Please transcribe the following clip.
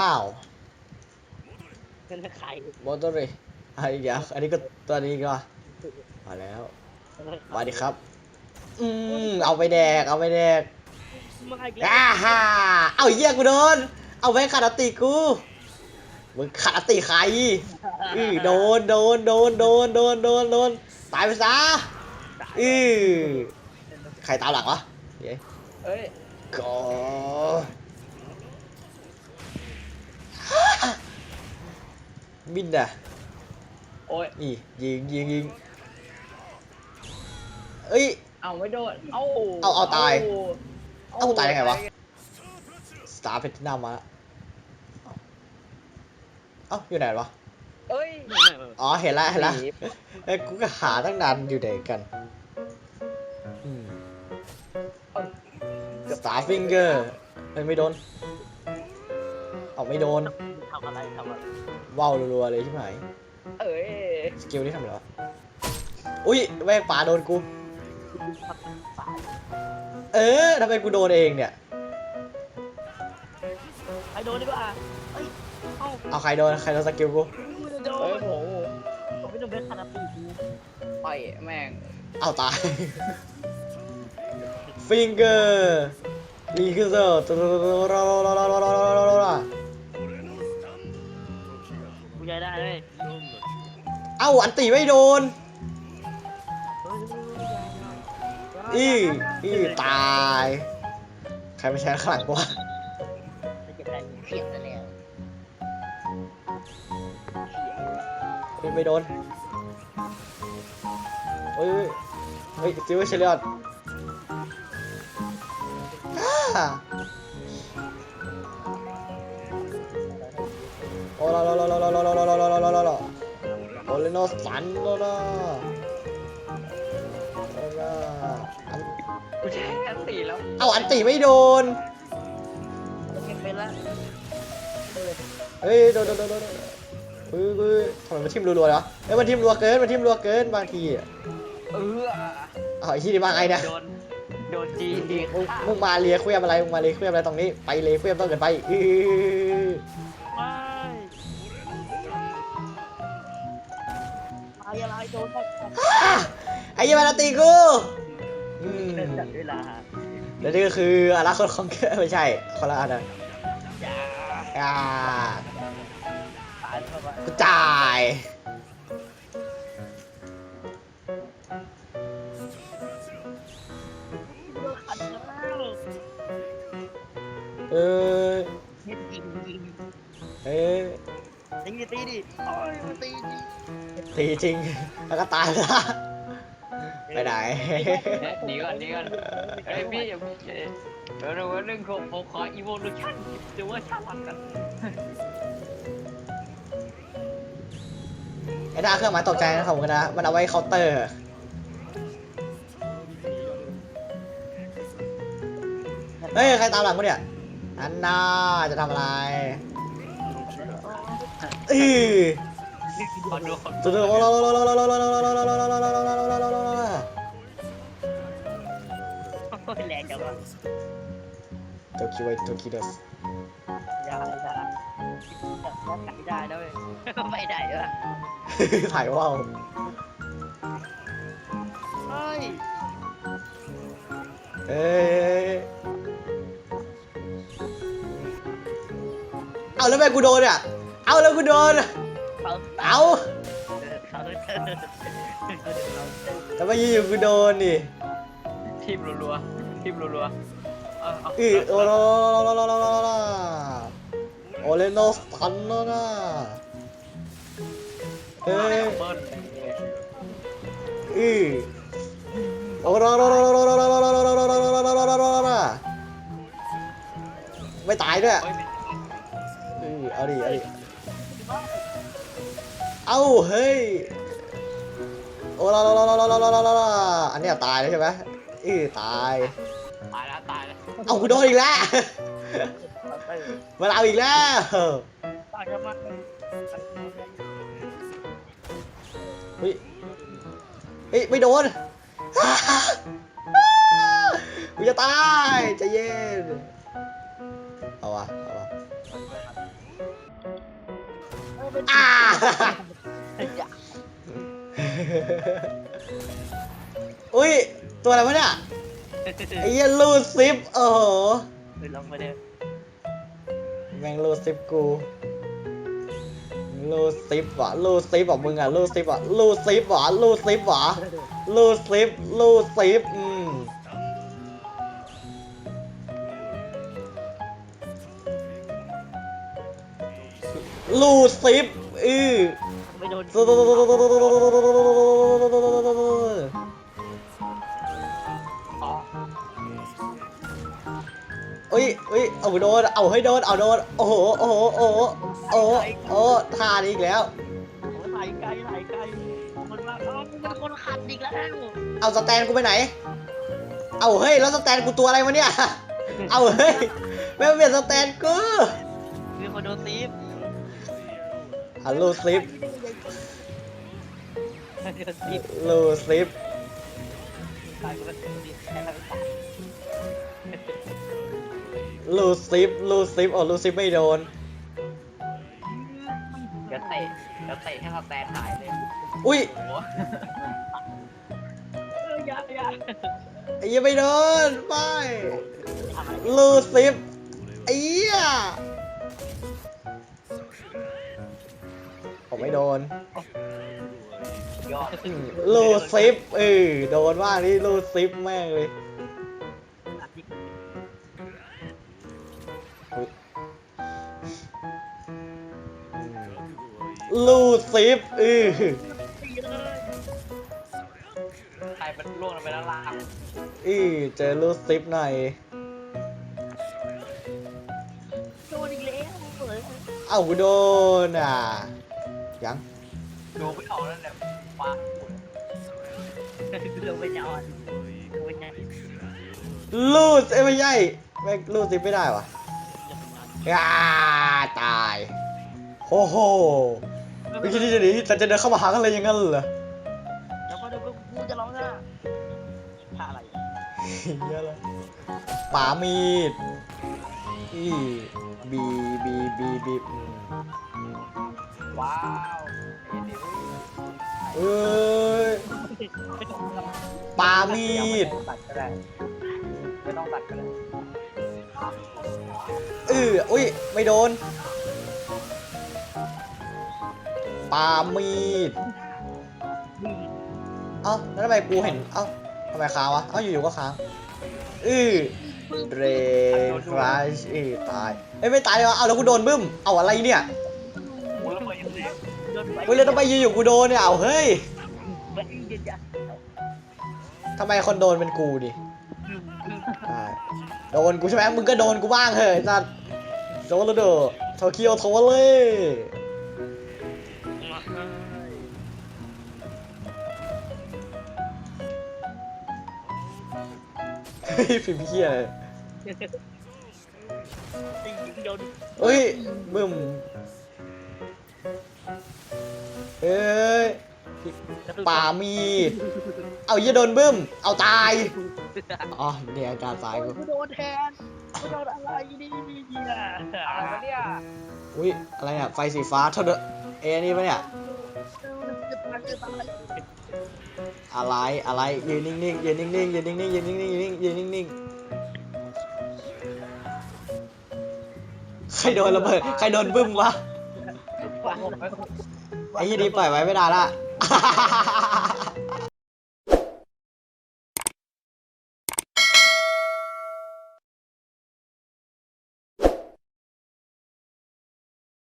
ว้าวนั่นใครมอเตอร์เลยอะไรอีกอย่างอันนี้ก็ตัวนี้ก็มาแล้วมาดิครับ อืมเอาไปแดก เอาไปแดกมาอีกแล้วอ่าฮ่าเอาเยี่ยกูโดน เอาไปขาดอติกูมึงขาดอติใครอือโดนโดนโดนโดนโดนโดนโดนตายไปซะอือใครตามหลังวะเดี๋ยวเอ้ยก็ บินอะโอ้ยนี่ยิงยิงยิงเอ้ย เอาไม่โดน เอาเอาเอาตาย เอ้าตายได้ไงวะสตาร์เพชรนามาแล้วเอ้าอยู่ไหนวะเอ้ย อ๋อเห็นแล้วเห็นแล้วหนีเอ้ยกูก็หาตั้งนานอยู่ไหนกันสตาร์ฟิงเกอร์ไม่โดน เอาไม่โดน ทำอะไรทำอะไร ว้าวรัวๆเลยใช่ไหมเอ้ยสกิลนี่ทำอะไรวะอุ้ยแม่งป่าโดนกู เออทำไมกูโดนเองเนี่ยใครโดนดีกว่าเอ้ยเอ้าเอาใครโดนใครโดนสกิลกูไม่ได้โดนเอ้ยโหผมไม่โดนเบสคาราปีกูไปแม่งเอาตาย ฟิงเกอร์ฟิงเกอร์กู ใจได้เลยเอ้าอันตีไม่โดน อีอีตาย ใครไม่ใช่ข้างหลังกูวะไม่เก็บได้เพียบแล้วเฮ้ยไม่โดนเฮ้ยเฮ้ยจิวเชลิออนาโอเลโนสันลาลาลาอันกูใช้แค่สี่แล้วเอาอันตีไม่โดนเก็บเป็นละเฮ้ยโดนโดนโดนโดนเฮ้ยเฮ้ยทำไมมันทิ่มรัวๆเลยวเฮ้ยมันทิ่มรัวเกินมันทิ่มรัวเกินบางทีอะเออเอาไอ้ที่นี่มางไงเนี่ยโดนโดนจีดีมึงมึงมาเลียเคลียมอะไรมึงมาเลียเคลียมอะไรตรงนี้ไปเลียเคลียมต้องเกินไปอื้อ ไม่อะไรโดนอะไอ้ยี่มันตีกูอืมเดินจัดเวลาแล้วนี่ก็คืออนาคตของเกไม่ใช่คนละอันนะจ้าอ่าตายเข้าไปกูจ่ายขัดแล้วเออยิงยิงยิงเอ้ยยิงอย่าตีดิโอ้ยมันตีดิ ตีจริง แล้วก็ตายละไปไหน หนีก่อนหนีก่อนเฮ้ยพี่อย่าเออเดี๋ยวเรื่องของผมขออีโวลูชั่นหรือว่าชาลันกันไอ้หน้าเครื่องหมายตกใจนะครับผมนะ มันเอาไว้เคาน์เตอร์ เฮ้ย ใครตามหลังกูเนี่ย อันน่าจะทำอะไรอือ ขอดูขอตัวตัวโอ้ยแรงจังวะตัวคิวไอตัวคิดสอย่าอย่าไม่ได้นะเว้ยไม่ได้ด้วย ถ่ายว่าวเฮ้ยเอ้ยเอาแล้วแม่กูโดนอะเอาแล้วกูโดน เขาเอาเขาเธอแต่ว่าอยู่ๆกูโดนนี่ทีมรัวๆทีมรัวๆเอาเอาอือโอโลโลโลโลโลโลโอเลโนสตันโนนะเอ้ยเบิ้ลอือโอโลโลโลโลโลโลโลโลโลโลโลโลโลโลโลโลไม่ตายด้วย เฮ้ย เอ้าเฮ้ยโอ้ลาลาลาลาลาลาลาอันนี้ตายแล้วใช่ไหมอื้อตาย ตายแล้วตายแล้วเอากูโดนอีกแล้วมาเอาอีกแล้วตายกันมาเฮ้ยเฮ้ยไม่โดนกูจะตายใจเย็นเอาวะเอาวะอ่า อย่าอุ้ย ตัวอะไรวะเนี่ย ไอ้เหี้ยลูดซิปโอ้โหไปลองไปเด้อแม่งลูดซิปกูลูดซิปวะลูดซิปวะมึงอะลูดซิปวะลูดซิปวะลูดซิปวะลูดซิปลูดซิปอืมลูดซิปอือ ไม่โดนอ๋ออุ้ยอุ้ยเอาโดน เอาให้โดน เอาโดน โอ้โห โอ้โห โอ้โห โอ้โหโอ้โหท่านี้อีกแล้วผมถ่ายไกลถ่ายไกลมันมาอ๋อกูเป็นคนขัดอีกแล้วเอาสแตนกูไปไหน เอาเฮ้ย แล้วสแตนกูตัวอะไรวะเนี่ย เอาเฮ้ย ไม่มาเปลี่ยนสแตนกูมีคนโดนซีฟ ฮัลโหลซิปโดนซีฟโลซิปตายกูเป็นคนดีแค่นั้นโลซิปโลซิปอ๋อโลซิปไม่โดน เดี๋ยวเตะเดี๋ยวเตะให้เขาแตนหายเลยอุ้ยโอ้โหเอออย่าอย่าไอ้เหี้ยังไม่โดนไม่ทำอะไรโลซิปไอ้เหี้ย ผมไม่โดนยอดโลซิปเออโดนว่างนี่โลซิปแม่งเลยอุ๊ยลูซิปเออตีเลยใครมันล่วงลงไปแล้วล่างอีเจอลูซิปหน่อยโดนอีกแล้วเฮ้ยเอ้ากูโดนอะ ยังดูไม่ออกแล้วเนี่ยว้ากูลงไปนอนกูไปนอนลูดเอ้ยไม่ใช่แม่งลูดซิปไม่ได้วะลงไปนอนอ่าตายโอ้โหไม่คิดที่จะหนีแต่จะเดินเข้ามาหากันเลยอย่างนั้นเหรอแล้วก็เดี๋ยวกูจะร้องไห้ท่าอะไรเยอะเลยป่ามีดอีบีบีบีบีอืม ว้าวเอ็นดิวเอ้ยปามีดตัดก็ได้ไม่ต้องตัดก็ได้เอออุ้ยไม่โดน ปามีด เอ้าแล้วทำไมกูเห็น เอ้าทำไมค้างวะ เอ้าอยู่ๆก็ค้างอือเรคราชอือตายเอ้ยไม่ตายเลยวะเอ้าแล้วกูโดนบึ้ม เอาอะไรเนี่ย เฮ้ยแล้วทำไมอยู่ๆกูโดนเนี่ยเอาเฮ้ยไปเย็นจ้ะทำไมคนโดนเป็นกูดิใช่โดนกูใช่ไหมมึงก็โดนกูบ้างเถอะจัดโดนแล้วเด้อโตเกียวโทรเลยเฮ้ยพิมพ์เฮียเลยโดนเฮ้ยบึ้ม เอ้ยป่ามีดเอาเหี้ยโดนบึ้ม เอาตาย อ๋อเนี่ยอาการตายกูกูโดนแทนกูโดนอะไรนี่นี่นี่นะอะไรวะเนี่ยอุ้ยอะไรเนี่ยไฟสีฟ้าเท่าเดิมเอ้นี่ปะเนี่ย จะตายจะตายอะไรอะไรยืนนิ่งๆยืนนิ่งๆยืนนิ่งๆยืนนิ่งๆยืนนิ่งๆยืนนิ่งๆใครโดนระเบิดใครโดนบึ้มวะ ไอ้ยี่ดีปล่อยไว้ไม่ได้ละ